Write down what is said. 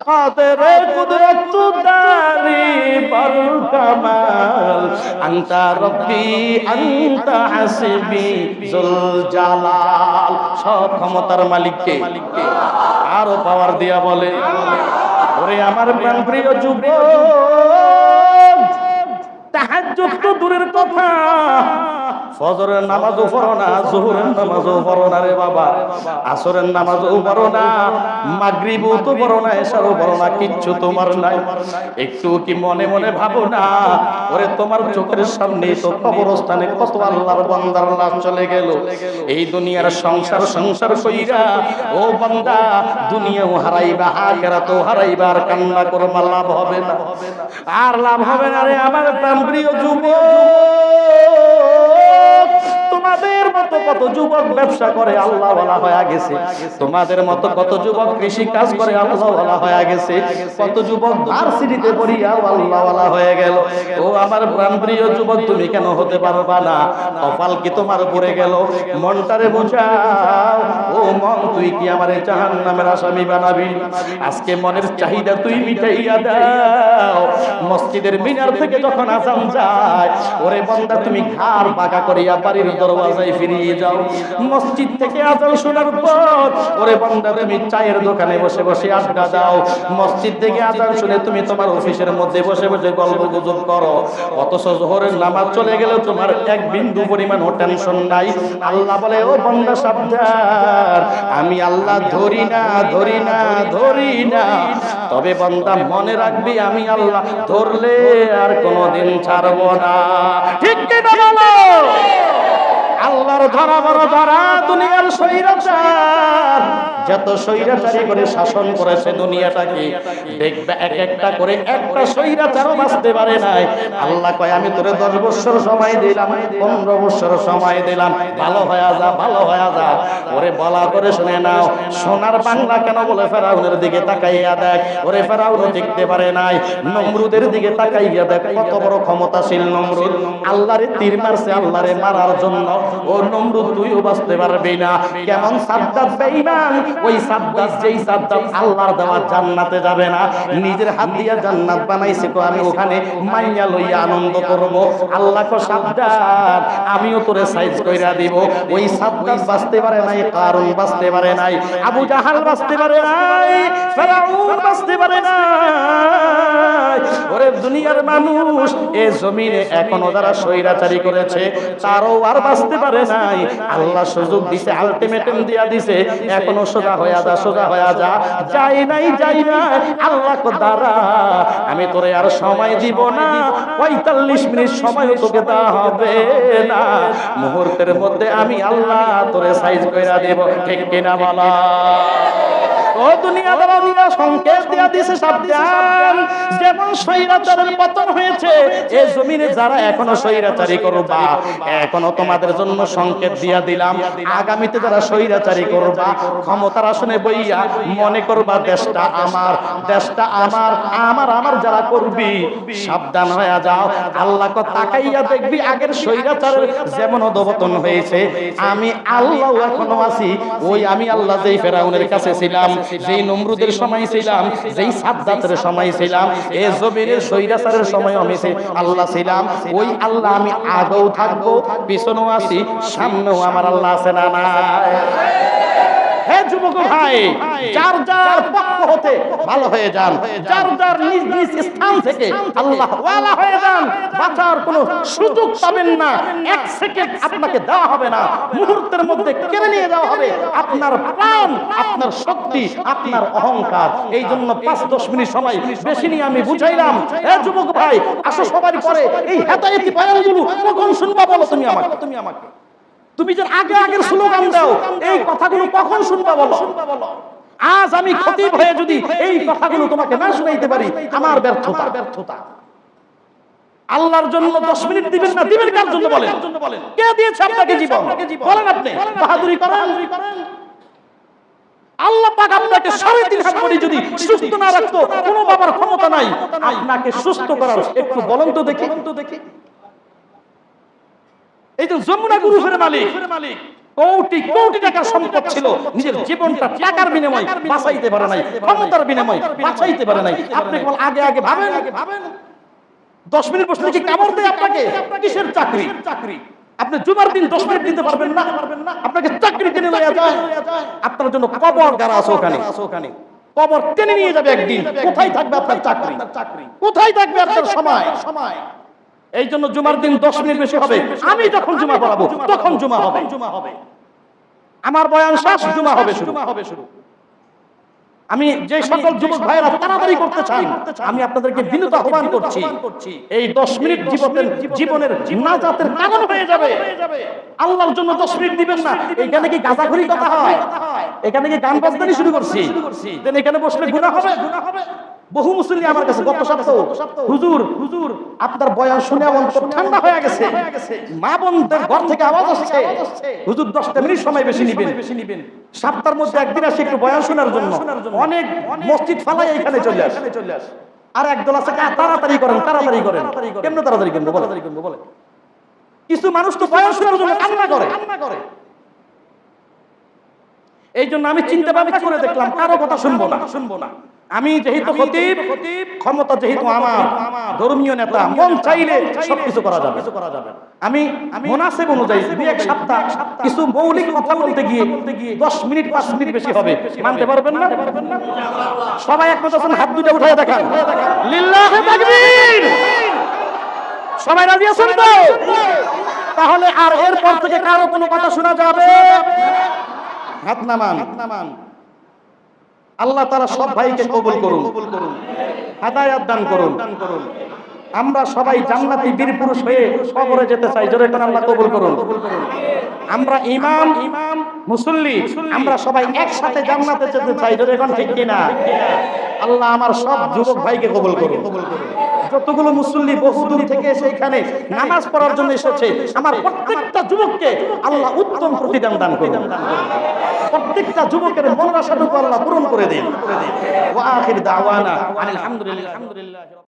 قادر قدرت داري بالكمال أنت ربي أنت حسبي ذو الجلال সব ক্ষমতার মালিককে আরো পাওয়ার দিয়া বলে ওরে আমার প্রাণ প্রিয় যুবক তাহাজ্জুদ তো দূরের কথা ফজরের নামাজও পড়ো না, জোহরের নামাজও পড়ো না রে বাবা। আসরের নামাজও পড়ো না, মাগরিবও তো পড়ো না, এশারও পড়ো না, কিচ্ছু তোমার নাই। একটু কি মনে মনে ভাবো না? ওরে, তোমার চোখের সামনে তো কবরস্থানে কত আল্লাহর বান্দার লাশ চলে গেল। এই দুনিয়ার সংসার সংসার কইরা, ও বান্দা, দুনিয়াও হারাইবা, আখেরাতও হারাইবা, আর কান্না করবা লাভ হবে না। আর লাভ হবে না রে আমার প্রাণপ্রিয় যুবক। তোমাদের মতো কত যুবক ব্যবসা করে আল্লাহ বলা হয়ে গেছে। তোমাদের মতো কত যুবক কৃষি কাজ করে আল্লাহ বলা হয়ে গেছে। কত যুবক ভার্সিটিতে পড়িয়াও বলা হয়ে গেল। ও আমার প্রাণপ্রিয় যুবক, তুমি কেন হতে পারবা না? কপাল কি তোমার উপরে গেল? মনটারে বোঝাও। ও মন, তুই কি আমার জাহান নামের আসামি বানাবি? আজকে মনের চাহিদা তুই মিটাইয়া দাও। মসজিদের মিনার থেকে যখন আসাম যায়, ওরে বন্দা, তুমি ঘাড় পাকা করিয়া বাড়ির দরওয়াজায় ফিরিয়ে যাও। মসজিদ থেকে আজান শোনার পর ওরে বন্দা, তুমি চায়ের দোকানে বসে বসে আড্ডা দাও। মসজিদ থেকে আজান শুনে তুমি তোমার অফিসের মধ্যে বসে বসে গল্প গুজব করো। অথচ জোহরের নামাজ চলে গেলে তোমার এক বিন্দু পরিমাণ টেনশন নাই। আল্লাহ বলে, ও বন্দা, সাবধান। আমি আল্লাহ ধরি না ধরি না ধরি না। তবে বন্দা, মনে রাখবি আমি আল্লাহ ধরলে আর কোনোদিন ছাড়বো না। ঠিক কিনা বলো? আল্লাহর ধরা বড় ধরা, দুনিয়ার স্বৈরাচার। যত স্বৈরাচারী করে শাসন করেছে দুনিয়াটাকে, দেখবে এক একটা করে একটা স্বৈরাচারও বাঁচতে পারে নাই। আল্লাহ কয়, আমি তোরে দশ বছর সময় দিলাম, পনেরো বছর সময় দিলাম। ভালো হয়ে যা, ভালো হয়ে যা। ওরে বলা করে শুনে নাও, সোনার বাংলা কেন বলে ফেরাউনের দিকে তাকাইয়া দেখ? ওরে ফেরাউন দেখতে পারে নাই। নমরুদের দিকে তাকাইয়া দেখ, কত বড় ক্ষমতাশীল নমরুদ। আল্লাহরে তীর মারছে, আল্লাহরে মারার জন্য ও নমরুদ, তুইও বাঁচতে পারবি না। কেমন সাদ্দাত বেঈমান? ওই সাদ্দাত, যেই সাদ্দাত আল্লাহর দেওয়া জান্নাতে যাবে না। নিজের হাত দিয়া জান্নাত বানাইছে তো আমি ওখানে মাইয়া লইয়া আনন্দ করব। আল্লাহ কো সাদ্দাত, আমিও তোরে সাইজ কইরা দিব। ওই সাদ্দাত বাঁচতে পারে নাই কারণ বাঁচতে পারে নাই, আবু জাহাল বাঁচতে পারে নাই, ফেরাউন বাঁচতে পারে নাই। দুনিয়ার মানুষ এ জমিনে এখনও যারা স্বৈরাচারী করেছে, তারও আর বাঁচতে পারে নাই। আল্লাহ সুযোগ দিছে আলটিমেটাম দিয়া দিছে, এখনও সোজা হয়ে যা, সোজা হয়ে যা। যাই নাই, যাই না, আল্লাহ দ্বারা আমি তোরে আর সময় দিব না। পঁয়তাল্লিশ মিনিট সময় তোকে দেওয়া হবে না। মুহূর্তের মধ্যে আমি আল্লাহ তোরে সাইজ কইরা দেব। ঠিক কিনা বলা? ও দুনিয়া দ্বারা সংকেত দিয়া দিছে সাবধান। যেমন স্বৈরাচারের পতন হয়েছে এই জমিনে যারা এখনও স্বৈরাচারী করবা, এখনও তোমাদের জন্য সংকেত দিয়া দিলাম। আগামীতে যারা স্বৈরাচারী করবা, ক্ষমতার আসনে বইয়া মনে করবা, দেশটা আমার দেশটা আমার আমার আমার যারা করবি, সাবধান হয়ে যাও। আল্লাহ তাকাইয়া দেখবি, আগের স্বৈরাচারের যেমন অধপতন হয়েছে, আমি আল্লাহ এখনও আছি, ওই আমি আল্লাহ যেই ফেরাউনের কাছে ছিলাম। যেই নমরুদের সময় ছিলাম যেই সাদ্দাতের সময় ছিলাম এ জমিনের সৈরাচারের সময় আমি সেই আল্লাহ ছিলাম। ওই আল্লাহ আমি আগেও থাকব পিছনেও আছি সামনেও আমার আল্লাহ আছে না নাই? হে যুবক ভাই যার যার পক্ষ হতে ভালো হয়ে যান যার যার নিজ নিজ স্থান থেকে আল্লাহ ওয়ালা হয়ে যান। বাঁচার কোনো সুযোগ পাবেন না। এক সেকেন্ড আপনাকে দেওয়া হবে না। মুহূর্তের মধ্যে কেড়ে নিয়ে যাওয়া হবে। আপনার প্রাণ আপনার শক্তি আপনার অহংকার। এই জন্য পাঁচ দশ মিনিট সময় বেশি নিয়ে আমি বুঝাইলাম। হে যুবক ভাই আসো সবারই পরে। এই হেতায়েতি বয়ানগুলো কখন শুনবা বলো তুমি আমাকে? তুমি আমাকে? তুমি যে আগে আগের স্লোগান দাও এই কথাগুলো কখন শুনবা বলো? আজ আমি খতিব হয়ে যদি এই কথাগুলো তোমাকে না শুনাইতে পারি আমার ব্যর্থতা। ব্যর্থতা। আল্লাহর জন্য দশ মিনিট দিবেন না দিবেন কার জন্য বলেন? কে দিয়েছে আপনাকে জীবন? বলেন আপনি। বাহাদুরি করেন। আল্লাহ পাক আপনাকে সাড়ে তিন হাত করে যদি সুস্থ না রাখতো কোনো বাবার ক্ষমতা নাই। আপনাকে সুস্থ করার একটু বলেন তো দেখি। তো দেখি। এই তো যমুনা গ্রুপের মালিক। কোটি কোটি টাকার সম্পদ ছিল। নিজের জীবনটা টাকার বিনিময় বাঁচাইতে পারে নাই। ক্ষমতার বিনিময় বাঁচাইতে পারে নাই। আপনি কেবল আগে আগে ভাবেন। দশ মিনিট বসলে কি কামড় দেয় আপনাকে। কিসের চাকরি? চাকরি? আপনি জুমার দিন দশ মিনিট দিতে পারবেন না। পারবেন না। আপনাকে চাকরি টেনে লইয়া যায়। আপনার জন্য কবর গাড়া আছে ওখানে। ওখানে। কবর টেনে নিয়ে যাবে একদিন। কোথায় থাকবে আপনার চাকরি? চাকরি? কোথায় থাকবে আপনার সময়? সময়? এই জন্য জুমার দিন দশ মিনিট বেশি হবে। আমি যখন জুমা পড়াবো তখন জুমা হবে। জুমা হবে। আমার বয়ান শেষ জুমা হবে শুরু। হবে শুরু। আমি যে সকল যুবক ভাইয়েরা তাড়াতাড়ি করতে চান আমি আপনাদেরকে বিনীত আহ্বান করছি এই দশ মিনিট জীবনের জীবনের নাজাতের কারণ হয়ে যাবে। আল্লাহর জন্য দশ মিনিট দিবেন না। এখানে কি গাঁজাখড়ি কথা হয়? এখানে কি গান বাজনানি শুরু করছি? এখানে বসলে গুনাহ হবে। গুনাহ হবে। বহু মুসল্লি আমার কাছে গত সপ্তাহ হুজুর হুজুর আপনার বয়ান শুনে অন্তর ঠান্ডা হয়ে গেছে। মা বোনদের ঘর থেকে আওয়াজ আসছে। হুজুর দশটা মিনিট সময় বেশি নিবেন। বেশি নিবেন। সপ্তাহের মধ্যে একদিন আসে একটু বয়ান শোনার জন্য। অনেক মসজিদ ফালাই এখানে চলে আসে। চলে আসে। আর একদল আছে তাড়াতাড়ি করেন তাড়াতাড়ি করেন কেমন তাড়াতাড়ি করব বলে তাড়াতাড়ি করব বলে কিছু মানুষ তো বয়ান শোনার জন্য কান্না করে। কান্না করে। এই জন্য আমি চিন্তা ভাবনা করে দেখলাম কারও কথা শুনব না। শুনব না। আমি যেহেতু খতিব ক্ষমতা যেহেতু আমার ধর্মীয় নেতা মন চাইলে সবকিছু করা যাবে। করা যাবে। আমি মোনাসেব অনুযায়ী দুই এক সপ্তাহ কিছু মৌলিক কথা বলতে গিয়ে দশ মিনিট পাঁচ মিনিট বেশি হবে। মানতে পারবেন না? সবাই একমত আছেন হাত দুটো উঠে দেখান। লিল্লাহে সবাই রাজি আছেন তো? তাহলে আর এরপর থেকে কারও কোনো কথা শোনা যাবে? হাত নামান। আল্লাহ তারা সব ভাইকে কবুল করুন। হেদায়াত দান করুন। আমরা সবাই জান্নাতি বীর পুরুষ হয়ে কবরে যেতে চাই। জোরে করে আল্লাহ কবুল করুন। আমরা ইমাম ইমাম মুসল্লি আমরা সবাই একসাথে জান্নাতে যেতে চাই। জোরে এখন ঠিক কিনা? আল্লাহ আমার সব যুবক ভাইকে কবুল করুন। যতগুলো মুসল্লি বহুদূর থেকে এসে এখানে নামাজ পড়ার জন্য এসেছে আমার প্রত্যেকটা যুবককে আল্লাহ উত্তম প্রতিদান দান করুন। প্রত্যেকটা যুবকের মনের আশাটুকু আল্লাহ পূরণ করে দিন। ওয়া আখির দাওয়ানা আলহামদুলিল্লাহ আলহামদুলিল্লাহ